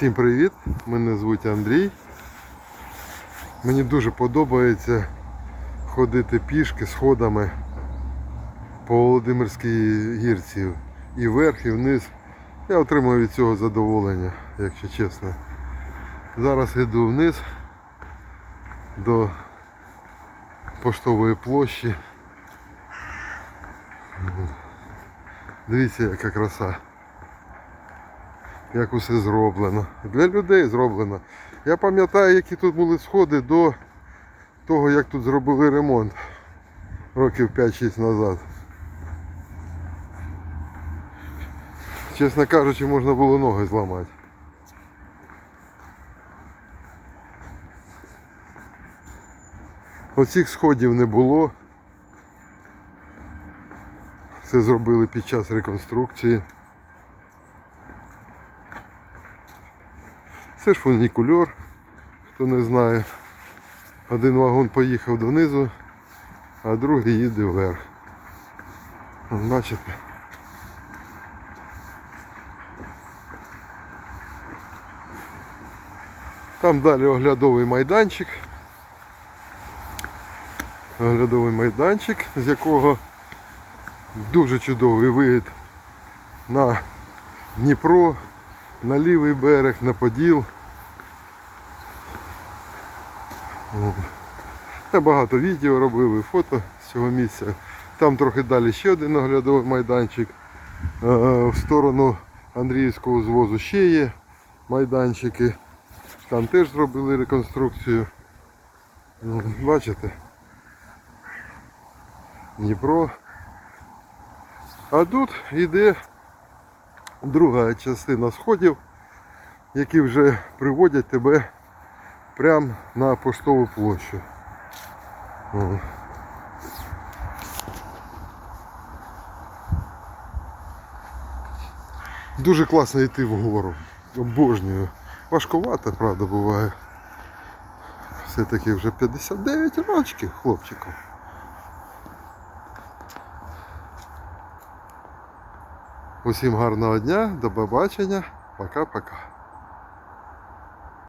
Всім привіт! Мене звуть Андрій. Мені дуже подобається ходити пішки сходами по Володимирській гірці. І вверх, і вниз. Я отримую від цього задоволення, якщо чесно. Зараз йду вниз до поштової площі. Дивіться, яка краса як усе зроблено. Для людей зроблено. Я пам'ятаю, які тут були сходи до того, як тут зробили ремонт років 5-6 назад. Чесно кажучи, можна було ноги зламати. Оцих сходів не було. Це зробили під час реконструкції. Це ж фунікульор, хто не знає. Один вагон поїхав донизу, а другий їде вверх. Бачите? Там далі оглядовий майданчик. Оглядовий майданчик, з якого дуже чудовий вид на Дніпро, на лівий берег, на Поділ. О. Я багато відео робив і фото з цього місця. Там трохи далі ще один оглядовий майданчик. Е, В сторону Андріївського звозу ще є майданчики. Там теж зробили реконструкцію. Ну, Бачите? Дніпро. А тут йде друга частина сходів, які вже приводять тебе прямо на поштову площу. Дуже класно йти вгору. Обожнюю. Важкувато, правда, буває. Все-таки вже 59 років хлопчику. Усім гарного дня, до побачення, пока-пока.